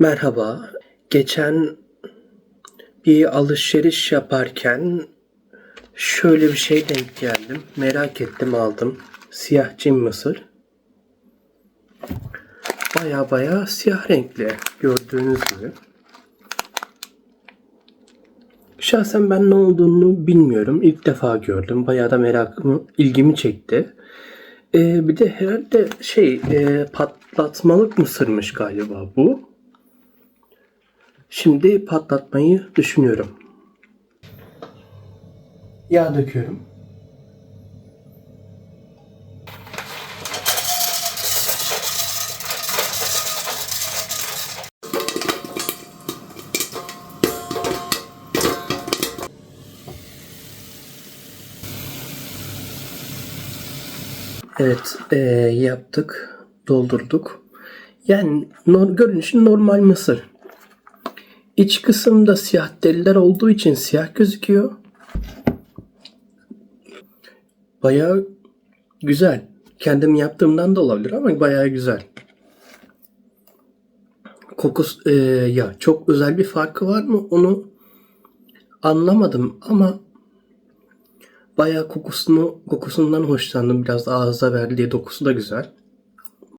Merhaba. Geçen bir alışveriş yaparken şöyle bir şey denk geldim. Merak ettim aldım. Siyah cin mısır. Baya baya siyah renkli gördüğünüz gibi. Şahsen ben ne olduğunu bilmiyorum. İlk defa gördüm. Bayağı da merakımı, ilgimi çekti. Ee, bir de herhalde şey e, patlatmalık mısırmış galiba bu. Şimdi patlatmayı düşünüyorum. Yağ döküyorum. Evet, eee, yaptık, doldurduk. Yani nor- görünüşü normal mısır. İç kısımda siyah deliler olduğu için siyah gözüküyor. Bayağı güzel. Kendim yaptığımdan da olabilir ama bayağı güzel. Kokusu, eee, ya çok özel bir farkı var mı onu anlamadım ama bayağı kokusunu kokusundan hoşlandım. Biraz ağza verdiği dokusu da güzel.